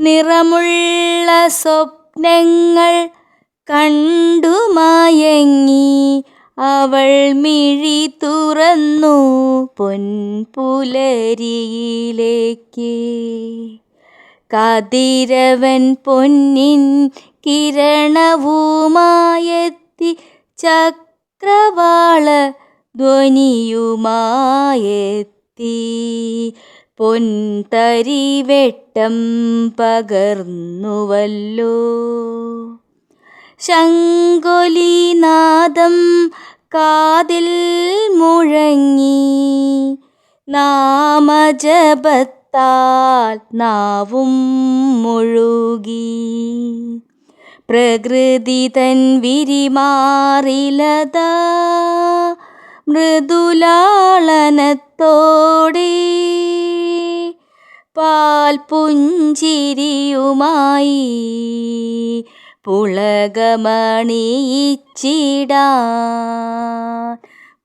നിറമുള്ള സ്വപ്നങ്ങൾ കണ്ടു മയങ്ങി അവൾ മിഴി തുറന്നു പൊൻപുലരിയിലേക്ക്. കതിരവൻ പൊന്നിൻ കിരണവുമായെത്തി ചക്രവാള ധ്വനിയുമായെത്തി. പൊൻതരിവെട്ടം പകർന്നുവല്ലോ. ശങ്കൊലിനാദം കാതിൽ മുഴങ്ങി നാമജപത്താൽ നാവും മുഴുകി. പ്രകൃതി തൻ വിരിമാറിലത മൃദുലാളനത്തോടെ പാൽപുഞ്ചിരിയുമായി പുളകമണിയിച്ചിടാൻ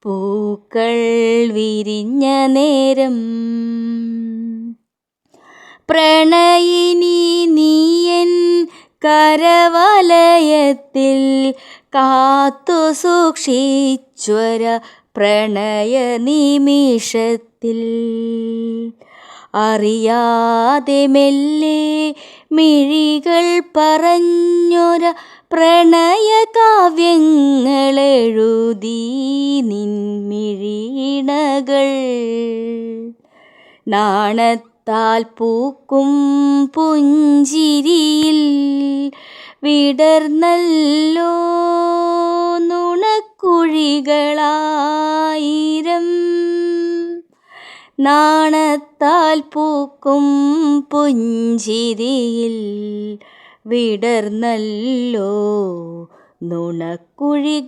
പൂക്കൾ വിരിഞ്ഞ നേരം. പ്രണയിനി നീയൻ കരവലയത്തിൽ കാത്തു സൂക്ഷിച്ചൊര പ്രണയ നിമിഷത്തിൽ അറിയാതെ മെല്ലെ മിഴികൾ പറഞ്ഞൊര പ്രണയകാവ്യങ്ങളെഴുതി നിൻമിഴീണകൾ നാണത്താൽ പൂക്കും പുഞ്ചിരിയിൽ വിടർന്നല്ലോ നുണക്കുഴികളായിരം നാണത്താൽ പൂക്കും പുഞ്ചിരിയിൽ വിടർന്നല്ലോ നുണക്കുഴികളായിരം.